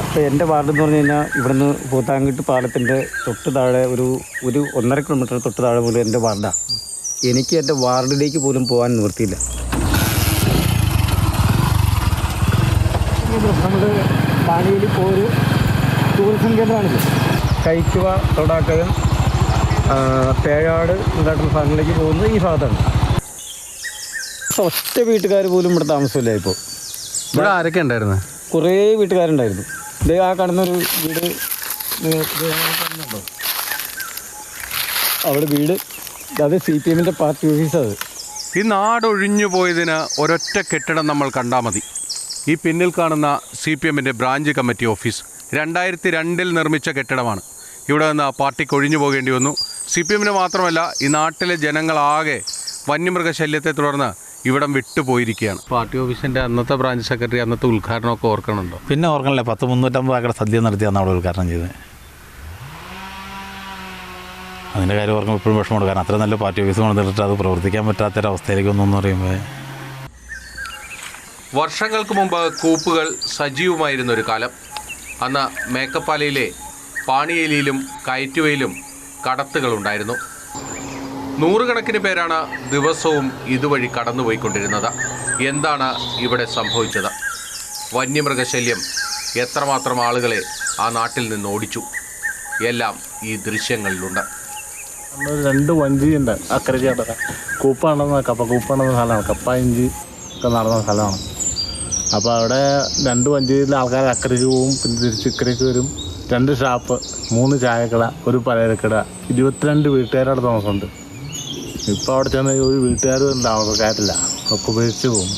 ഇപ്പോൾ എന്റെ വാർഡ് എന്ന് പറഞ്ഞു കഴിഞ്ഞാൽ ഇവിടുന്ന് പൂത്താങ്കിട്ട് പാലത്തിന്റെ തൊട്ട് താഴെ ഒരു ഒരു ഒന്നര കിലോമീറ്റർ തൊട്ട് താഴെ പോലും എന്റെ വാർഡാണ് എനിക്ക് എന്റെ വാർഡിലേക്ക് പോലും പോകാൻ നിവൃത്തിയില്ല. ടൂറിസം കേന്ദ്രമാണിത് കഴിക്കുക തൊടാക്കയം പേഴാട് ഇതായിട്ടുള്ള ഭാഗങ്ങളിലേക്ക് പോകുന്നത് ഈ ഭാഗത്താണ്. ഒറ്റ വീട്ടുകാർ പോലും ഇവിടെ താമസമില്ല ഇപ്പോൾ ഇവിടെ ആരൊക്കെ ഉണ്ടായിരുന്നു? കുറേ വീട്ടുകാരുണ്ടായിരുന്നു. ഇത് ആ കാണുന്നൊരു വീട് അവിടെ വീട്. അത് സി പി എമ്മിന്റെ പാർട്ടി ഓഫീസ് അത്. ഈ നാടൊഴിഞ്ഞു പോയതിന് ഒരൊറ്റ കെട്ടിടം നമ്മൾ കണ്ടാൽ മതി. ഈ പിന്നിൽ കാണുന്ന സി പി എമ്മിന്റെ ബ്രാഞ്ച് കമ്മിറ്റി ഓഫീസ് രണ്ടായിരത്തി രണ്ടിൽ നിർമ്മിച്ച കെട്ടിടമാണ്. ഇവിടെ നിന്ന് ആ പാർട്ടി കൊഴിഞ്ഞു പോകേണ്ടി വന്നു. സി പി എമ്മിന് മാത്രമല്ല ഈ നാട്ടിലെ ജനങ്ങളാകെ വന്യമൃഗശല്യത്തെ തുടർന്ന് ഇവിടം വിട്ടുപോയിരിക്കുകയാണ്. പാർട്ടി ഓഫീസിന്റെ അന്നത്തെ ബ്രാഞ്ച് സെക്രട്ടറി അന്നത്തെ ഉദ്ഘാടനമൊക്കെ ഓർക്കണുണ്ടോ? പിന്നെ ഓർക്കണല്ലേ. പത്ത് മുന്നൂറ്റമ്പത് ഏക്കർ സദ്യ നടത്തിയാണ് അവിടെ ഉദ്ഘാടനം ചെയ്തത്. അതിന്റെ കാര്യം ഓർക്കുമ്പോൾ ഇപ്പോഴും വിഷമമുണ്ട്. കാരണം അത്ര നല്ല പാർട്ടി ഓഫീസ് കൊണ്ടുവന്നിട്ട് അത് പ്രവർത്തിക്കാൻ പറ്റാത്തൊരവസ്ഥയിലേക്ക് ഒന്നും പറയുമ്പോൾ വർഷങ്ങൾക്ക് മുമ്പ് കൂപ്പുകൾ സജീവമായിരുന്ന ഒരു കാലം. അന്ന് മേക്കപ്പാലയിലെ പാണിയേലിയിലും കയറ്റുവയിലും കടത്തുകളുണ്ടായിരുന്നു നൂറുകണക്കിന് പേരാണ് ദിവസവും ഇതുവഴി കടന്നുപോയിക്കൊണ്ടിരുന്നത്. എന്താണ് ഇവിടെ സംഭവിച്ചത്? വന്യമൃഗശല്യം എത്രമാത്രം ആളുകളെ ആ നാട്ടിൽ നിന്ന് ഓടിച്ചു? എല്ലാം ഈ ദൃശ്യങ്ങളിലുണ്ട്. രണ്ട് വഞ്ചി ഉണ്ട് അക്കരയ്ക്ക് കിടക്കാൻ കൂപ്പാണെന്ന് കപ്പ കൂപ്പാണെന്ന സ്ഥലമാണ്. കപ്പ ഇഞ്ചി ഒക്കെ നടന്ന സ്ഥലമാണ്. അപ്പോൾ അവിടെ രണ്ട് വഞ്ചിയിൽ ആൾക്കാർ അക്കരയ്ക്ക് പോവും പിന്നെ തിരിച്ച് ഇക്കരയ്ക്ക് വരും. രണ്ട് ഷാപ്പ് മൂന്ന് ചായക്കട ഒരു പലചരക്കട ഇരുപത്തിരണ്ട് വീട്ടുകാരുടെ താമസമുണ്ട്. ഇപ്പോൾ അവിടെ ചെന്ന് ഒരു വീട്ടുകാരും താമസക്കാരില്ല ഒക്കെ ഉപേക്ഷിച്ച് പോകും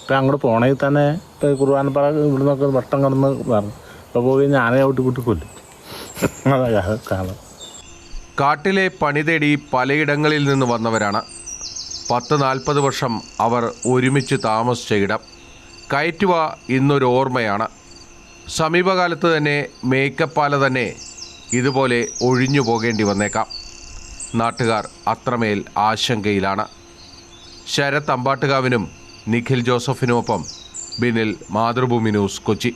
ഇപ്പം അങ്ങോട്ട് പോണെങ്കിൽ തന്നെ ഇപ്പോൾ കുർബാനപ്പാറ ഇവിടെ നിന്നൊക്കെ വട്ടം കടന്ന് പറഞ്ഞു ഇപ്പോൾ പോയി ഞാനേ ഔട്ടി കൂട്ടി അതാ കാണാം. കാട്ടിലെ പണി തേടി പലയിടങ്ങളിൽ നിന്ന് വന്നവരാണ്. പത്ത് നാൽപ്പത് വർഷം അവർ ഒരുമിച്ച് താമസിച്ച ഇടം. കയറ്റുവ ഇന്നൊരു ഓർമ്മയാണ്. സമീപകാലത്ത് തന്നെ മേക്കപ്പാല തന്നെ ഇതുപോലെ ഒഴിഞ്ഞു പോകേണ്ടി വന്നേക്കാം. നാട്ടുകാർ അത്രമേൽ ആശങ്കയിലാണ്. ശരത് അമ്പാട്ടുകാവിനും നിഖിൽ ജോസഫിനുമൊപ്പം ബിനിൽ മാതൃഭൂമി ന്യൂസ് കൊച്ചി.